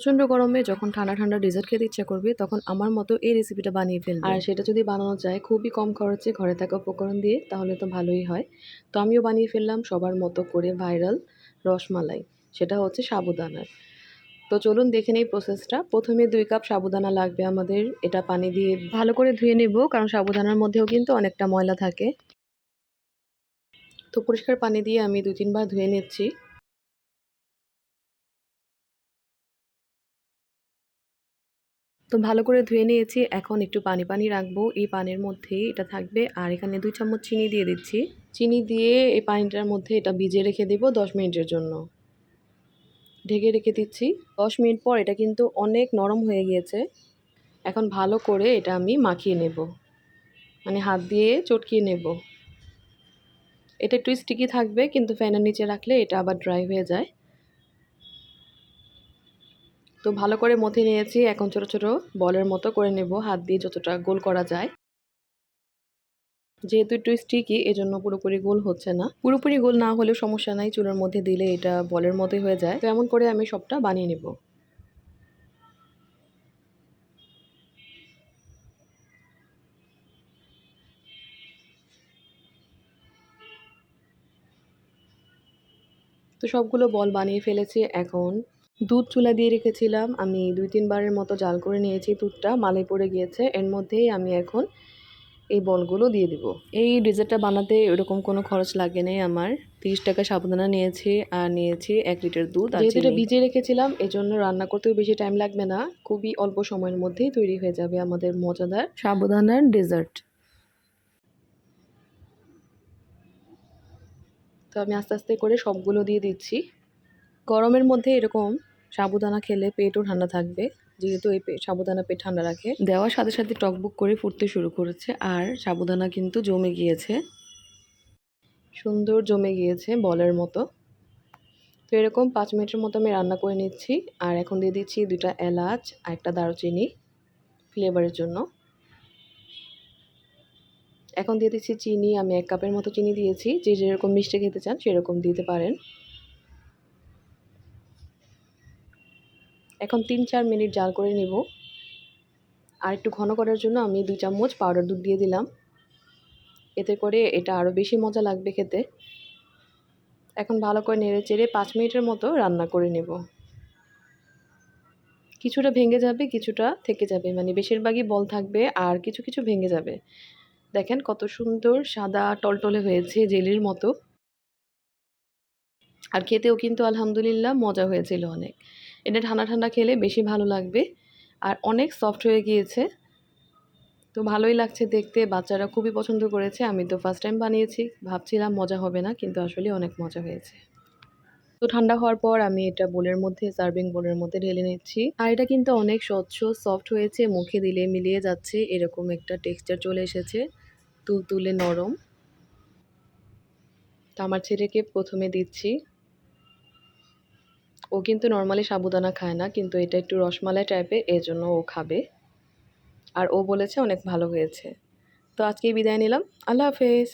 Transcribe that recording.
প্রচণ্ড গরমে যখন ঠান্ডা ঠান্ডা ডেজার্ট খেতে ইচ্ছা করবে, তখন আমার মতো এই রেসিপিটা বানিয়ে ফেলবে। আর সেটা যদি বানানো যায় খুবই কম খরচে ঘরে থাকা উপকরণ দিয়ে, তাহলে তো ভালোই হয়। তো আমিও বানিয়ে ফেললাম সবার মতো করে ভাইরাল রসমালাই, সেটা হচ্ছে সাবুদানার তো চলুন দেখে নেই প্রসেসটা প্রথমে দুই কাপ সাবুদানা লাগবে আমাদের, এটা পানি দিয়ে ভালো করে ধুয়ে নেব, কারণ সাবুদানার মধ্যেও কিন্তু অনেকটা ময়লা থাকে। তো পরিষ্কার পানি দিয়ে আমি দুই, তিনবার ধুয়ে নিচ্ছি। তো ভালো করে ধুয়ে নিয়েছি। এখন একটু পানি পানি রাখব। এই পানির মধ্যেই এটা থাকবে। আর এখানে দুই চামচ চিনি দিয়ে দিচ্ছি। চিনি দিয়ে এই পানিটার মধ্যে এটা ভিজে রেখে দেবো দশ মিনিটের জন্য। ঢেকে রেখে দিচ্ছি। দশ মিনিট পর এটা কিন্তু অনেক নরম হয়ে গিয়েছে। এখন ভালো করে এটা আমি মাখিয়ে নেব। মানে হাত দিয়ে চটকিয়ে নেব। এটা একটু স্টিকি থাকবে, কিন্তু ফ্যানের নিচে রাখলে এটা আবার ড্রাই হয়ে যায়। তো ভালো করে মথে নিয়েছি। এখন ছোট ছোট বলের মতো করে নেব। হাত দিয়ে যতটা গোল করা যায়। যেহেতু একটু স্টিকি এজন্য পুরোপুরি গোল হচ্ছে না। পুরোপুরি গোল না হলেও সমস্যা নাই। চুলের মধ্যে দিলে এটা বলের মতোই হয়ে যায়। তো এমন করে আমি সবটা বানিয়ে নেব। তো সবগুলো বল বানিয়ে ফেলেছি। এখন দুধ চুলা দিয়ে রেখেছিলাম। আমি দুই তিনবারের মতো জাল করে নিয়েছি দুধটা। মালাই পড়ে গিয়েছে। এর মধ্যেই আমি এখন এই বলগুলো দিয়ে দিব। এই ডেজার্টটা বানাতে এরকম কোনো খরচ লাগে নাই আমার। তিরিশ টাকা সাবধানা নিয়েছি আর নিয়েছি এক লিটার দুধ যেহেতু এটা ভিজিয়ে রেখেছিলাম এই জন্য রান্না করতেও বেশি টাইম লাগবে না। খুবই অল্প সময়ের মধ্যেই তৈরি হয়ে যাবে আমাদের মজাদার সাবধানার ডেজার্ট। তো আমি আস্তে আস্তে করে সবগুলো দিয়ে দিচ্ছি। গরমের মধ্যে এরকম সাবুদানা খেলে পেটও ঠান্ডা থাকবে, যেহেতু এই সাবুদানা পেট ঠান্ডা রাখে। দেওয়ার সাথে সাথে টকবুক করে ফুটতে শুরু করেছে, আর সাবুদানা কিন্তু জমে গিয়েছে। সুন্দর জমে গিয়েছে বলের মতো। তো এরকম পাঁচ মিনিটের মতো আমি রান্না করে নিচ্ছি, আর এখন দিয়ে দিচ্ছি দুটা এলাচ আর একটা দারুচিনি ফ্লেভারের জন্য। এখন দিয়ে দিচ্ছি চিনি, আমি এক কাপের মতো চিনি দিয়েছি, যে যেরকম মিষ্টি খেতে চান সেরকম দিতে পারেন। এখন তিন চার মিনিট জাল করে নেব। আর একটু ঘন করার জন্য আমি দুই চামচ পাউডার দুধ দিয়ে দিলাম। এতে করে এটা আরও বেশি মজা লাগবে খেতে। এখন ভালো করে নেড়ে চেড়ে পাঁচ মিনিটের মতো রান্না করে নেব। কিছুটা ভেঙে যাবে, কিছুটা থেকে যাবে। মানে বেশিরভাগই বল থাকবে আর কিছু কিছু ভেঙে যাবে। দেখেন কত সুন্দর সাদা টলটলে হয়েছে জেলির মতো। আর খেতেও কিন্তু আলহামদুলিল্লাহ মজা হয়েছিল অনেক। এটা ঠান্ডা ঠান্ডা খেলে বেশি ভালো লাগবে। আর অনেক সফট হয়ে গিয়েছে। তো ভালোই লাগছে দেখতে। বাচ্চারা খুবই পছন্দ করেছে। আমি তো ফার্স্ট টাইম বানিয়েছি। ভাবছিলাম মজা হবে না, কিন্তু আসলে অনেক মজা হয়েছে। তো ঠান্ডা হওয়ার পর আমি এটা বোলের মধ্যে সার্ভিং বোলের মধ্যে ঢেলে নিচ্ছি। আর এটা কিন্তু অনেক স্বচ্ছ সফট হয়েছে। মুখে দিলে মিলিয়ে যাচ্ছে। এরকম একটা টেক্সচার চলে এসেছে। তুল তুলে নরম। তো আমার ছেলেকে প্রথমে দিচ্ছি। ও কিন্তু নর্মালি সাবুদানা খায় না, কিন্তু এটা একটু রসমালাই টাইপের এর জন্য ও খাবে। আর ও বলেছে অনেক ভালো হয়েছে। তো আজকেই বিদায় নিলাম। আল্লাহ হাফেজ।